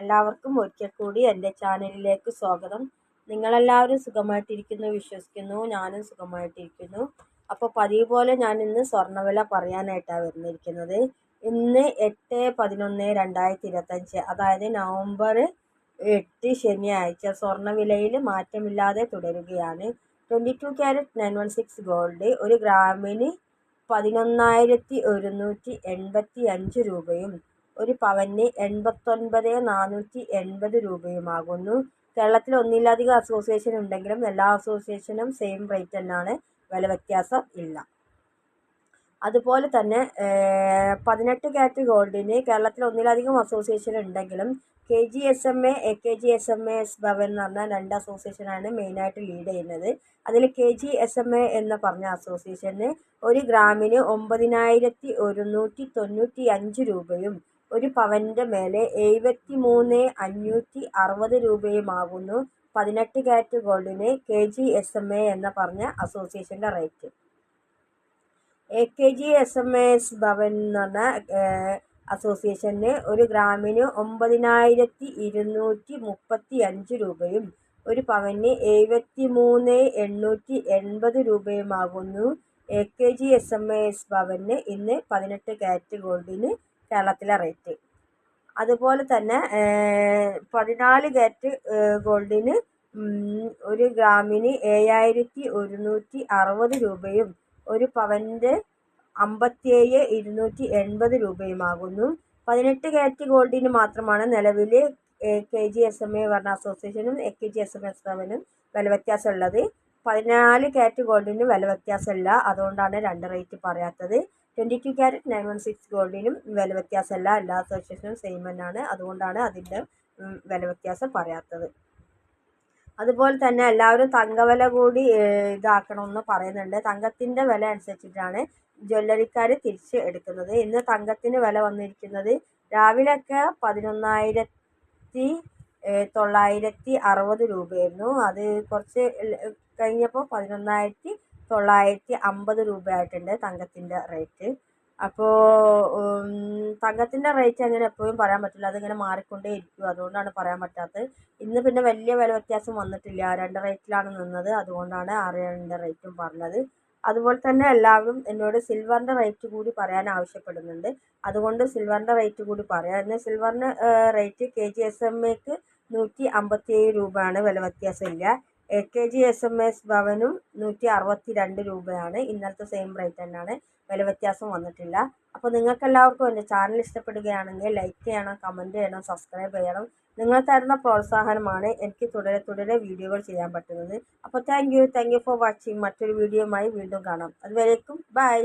എല്ലാവർക്കും ഒരിക്കൽ കൂടി എന്റെ ചാനലിലേക്ക് സ്വാഗതം. നിങ്ങളെല്ലാവരും സുഖമായിട്ടിരിക്കുന്നു വിശ്വസിക്കുന്നു ഞാനും സുഖമായിട്ടിരിക്കുന്നു. അപ്പോൾ പതിവ് പോലെ ഞാൻ ഇന്ന് സ്വർണവില പറയാനായിട്ടാണ് വന്നിരിക്കുന്നത്. ഇന്ന് എട്ട് പതിനൊന്ന് രണ്ടായിരത്തി ഇരുപത്തഞ്ച് അതായത് നവംബർ എട്ട് ശനിയാഴ്ച സ്വർണവിലയിൽ മാറ്റമില്ലാതെ തുടരുകയാണ്. Twenty two carat nine one six gold ഒരു ഗ്രാമിന് പതിനൊന്നായിരത്തി ഒരുന്നൂറ്റി എൺപത്തി അഞ്ച് രൂപയും ഒരു പവന് എൺപത്തൊൻപത് നാനൂറ്റി എൺപത് രൂപയുമാകുന്നു. കേരളത്തിൽ ഒന്നിലധികം അസോസിയേഷൻ ഉണ്ടെങ്കിലും എല്ലാ അസോസിയേഷനും സെയിം റേറ്റ് തന്നെയാണ് വില വ്യത്യാസം ഇല്ല. അതുപോലെ തന്നെ പതിനെട്ട് ക്യാരറ്റ് ഗോൾഡിന് കേരളത്തിൽ ഒന്നിലധികം അസോസിയേഷൻ ഉണ്ടെങ്കിലും K G S M A A K G S M A S Bhavan എന്ന് പറഞ്ഞ രണ്ട് അസോസിയേഷനാണ് മെയിനായിട്ട് ലീഡ് ചെയ്യുന്നത്. അതിൽ K G S M A എന്ന് പറഞ്ഞ അസോസിയേഷന് ഒരു ഗ്രാമിന് ഒമ്പതിനായിരത്തി ഒരുന്നൂറ്റി തൊണ്ണൂറ്റി അഞ്ച് രൂപയും ഒരു പവന്റെ മേലെ എഴുപത്തി മൂന്ന് അഞ്ഞൂറ്റി അറുപത് രൂപയുമാകുന്നു. പതിനെട്ട് carat ഗോൾഡിന് K G S M A എന്ന് പറഞ്ഞ അസോസിയേഷന്റെ rate. A K G S M S Bhavan എന്ന് പറഞ്ഞ അസോസിയേഷന് ഒരു ഗ്രാമിന് ഒമ്പതിനായിരത്തി ഇരുന്നൂറ്റി മുപ്പത്തി അഞ്ച് രൂപയും ഒരു പവന് എഴുപത്തി മൂന്ന് എണ്ണൂറ്റി എൺപത് രൂപയുമാകുന്നു. A K G S M S ഭവന് ഇന്ന് പതിനെട്ട് ക്യാരറ്റ് ഗോൾഡിന് കേരളത്തിലെ റേറ്റ് അതുപോലെ തന്നെ പതിനാല് ക്യാരറ്റ് ഗോൾഡിന് ഒരു ഗ്രാമിന് ഏഴായിരത്തി ഒരുന്നൂറ്റി അറുപത് രൂപയും ഒരു പവന്റെ അമ്പത്തിയേഴ് ഇരുന്നൂറ്റി എൺപത് രൂപയുമാകുന്നു. പതിനെട്ട് ക്യാരറ്റ് ഗോൾഡിന് മാത്രമാണ് നിലവിൽ K G S M A വർണ അസോസിയേഷനും A K G S M S എമ്മിനും വില വ്യത്യാസമുള്ളത്. പതിനാല് ക്യാരറ്റ് ഗോൾഡിന് വില വ്യത്യാസമില്ല. അതുകൊണ്ടാണ് രണ്ട് റേറ്റ് പറയാത്തത്. Twenty two carat nine one six ഗോൾഡിനും വില വ്യത്യാസമല്ല. എല്ലാ സോഷ്യസിനും സെയിം തന്നെയാണ്. അതുകൊണ്ടാണ് അതിന്റെ വില വ്യത്യാസം പറയാത്തത്. അതുപോലെ തന്നെ എല്ലാവരും തങ്കവില കൂടി ഇതാക്കണമെന്ന് പറയുന്നുണ്ട്. തങ്കത്തിന്റെ വില അനുസരിച്ചിട്ടാണ് ജ്വല്ലറിക്കാർ തിരിച്ച് എടുക്കുന്നത്. ഇന്ന് തങ്കത്തിന് വില വന്നിരിക്കുന്നത് രാവിലെയൊക്കെ പതിനൊന്നായിരത്തി തൊള്ളായിരത്തി അറുപത് രൂപയായിരുന്നു. അത് കുറച്ച് കഴിഞ്ഞപ്പോൾ പതിനൊന്നായിരത്തി തൊള്ളായിരത്തി അമ്പത് രൂപയായിട്ടുണ്ട് തങ്കത്തിന്റെ റേറ്റ്. അപ്പോൾ തങ്കത്തിന്റെ റേറ്റ് അങ്ങനെ എപ്പോഴും പറയാൻ പറ്റില്ല. അതിങ്ങനെ മാറിക്കൊണ്ടേ ഇരിക്കും. അതുകൊണ്ടാണ് പറയാൻ പറ്റാത്തത്. ഇന്ന് പിന്നെ വലിയ വില വ്യത്യാസം വന്നിട്ടില്ല. രണ്ട് റേറ്റിലാണ് നിന്നത്. അതുകൊണ്ടാണ് ആ രണ്ട് റേറ്റും പറഞ്ഞത്. അതുപോലെ തന്നെ എല്ലാവരും എന്നോട് സിൽവറിന്റെ റേറ്റ് കൂടി പറയാൻ ആവശ്യപ്പെടുന്നുണ്ട്. അതുകൊണ്ട് സിൽവറിന്റെ റേറ്റ് കൂടി പറയാം. എന്നാൽ സിൽവറിന്റെ റേറ്റ് കെ ജി എസ് എമ്മേക്ക് നൂറ്റി അമ്പത്തി ഏഴ് രൂപയാണ് വില വ്യത്യാസമില്ല A K G S M S ഭവനും നൂറ്റി അറുപത്തി രണ്ട് രൂപയാണ്. ഇന്നലത്തെ സെയിം റേറ്റ് തന്നെയാണ്. വില വ്യത്യാസം വന്നിട്ടില്ല. അപ്പോൾ നിങ്ങൾക്കെല്ലാവർക്കും എന്റെ ചാനൽ ഇഷ്ടപ്പെടുകയാണെങ്കിൽ ലൈക്ക് ചെയ്യണം കമന്റ് ചെയ്യണം സബ്സ്ക്രൈബ് ചെയ്യണം. നിങ്ങൾ തരുന്ന പ്രോത്സാഹനമാണ് എനിക്ക് തുടരെ തുടരെ വീഡിയോകൾ ചെയ്യാൻ പറ്റുന്നത്. അപ്പോൾ thank you thank you for watching മറ്റൊരു വീഡിയോയുമായി വീണ്ടും കാണാം. അതുവരേക്കും ബൈ